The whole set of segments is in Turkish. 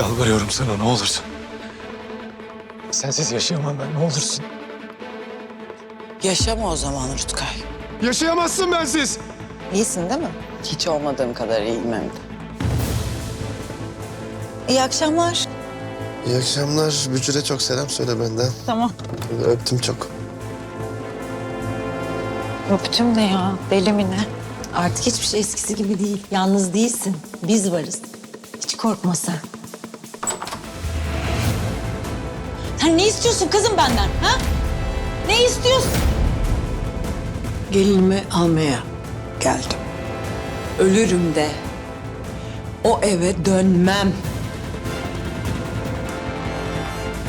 Yalvarıyorum sana ne olursun. Sensiz yaşayamam ben ne olursun. Yaşama o zaman Rutkay. Yaşayamazsın bensiz. İyisin değil mi? Hiç olmadığım kadar iyiyim hem de. İyi akşamlar. İyi akşamlar. Bücür'e çok selam söyle benden. Tamam. Öptüm çok. Öptüm de ya. Deli mi ne? Artık hiçbir şey eskisi gibi değil. Yalnız değilsin. Biz varız. Hiç korkma sen. Sen ne istiyorsun kızım benden? Ha? Ne istiyorsun? Gelinimi almaya geldim. Ölürüm de o eve dönmem.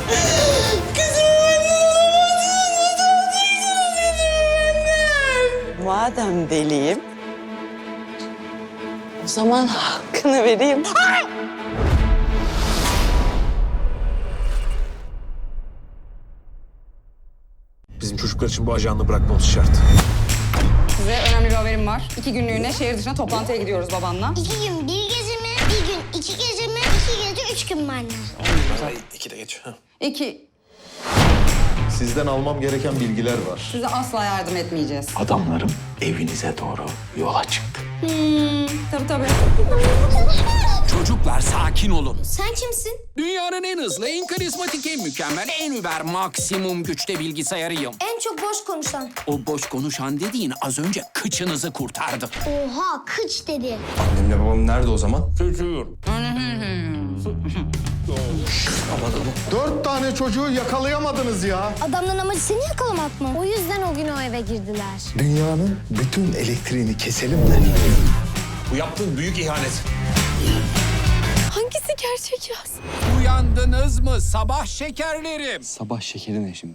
Madem deliyim, o zaman hakkını vereyim. Bizim çocuklar için bu ajanlığı bırakmamız şart. Size önemli bir haberim var. İki günlüğüne şehir dışına toplantıya gidiyoruz babanla. İki gün bir gece mi? Bir gün iki gece mi? İki gece üç gün mü anne? İki de geç. İki, Sizden almam gereken bilgiler var. size asla yardım etmeyeceğiz. Adamlarım evinize doğru yola çıktı. Tabii tabii. Çocuklar sakin olun. Sen kimsin? Dünyanın en hızlı, en karizmatik, en mükemmel, en über maksimum güçte bilgisayarıyım. En çok boş konuşan. O boş konuşan dediğin az önce kıçınızı kurtardı. Oha kıç dedi. Annemle babam nerede o zaman? Çocuğum. Dört tane çocuğu yakalayamadınız ya. Adamların amacı seni yakalamak mı? O yüzden o gün o eve girdiler. Dünyanın bütün elektriğini keselim de. Bu yaptığın büyük ihanet. Hangisi gerçek yaz? Uyandınız mı sabah şekerlerim? Sabah şekeri ne şimdi?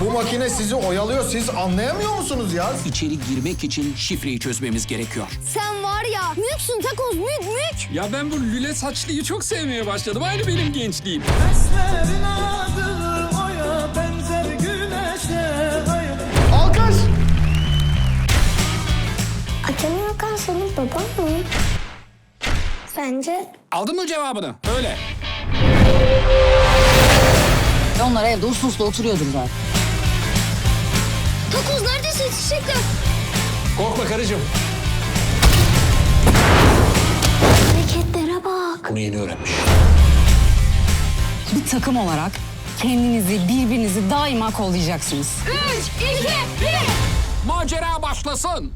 Bu makine sizi oyalıyor. Siz anlayamıyor musunuz ya? İçeri girmek için şifreyi çözmemiz gerekiyor. Sen var ya müksün takoz mük mük. Ya ben bu lüle saçlıyı çok sevmeye başladım. Aynı benim gençliğim. Alkış! Bence Aldın mı cevabını? Öyle. Onlar evde uslu uslu oturuyordur zaten. takoz neredeyse yetişecekler. Korkma karıcığım. Hareketlere bak. Bunu yeni öğrenmiş. Bir takım olarak kendinizi, birbirinizi daima kollayacaksınız. Üç, iki, bir. Macera başlasın.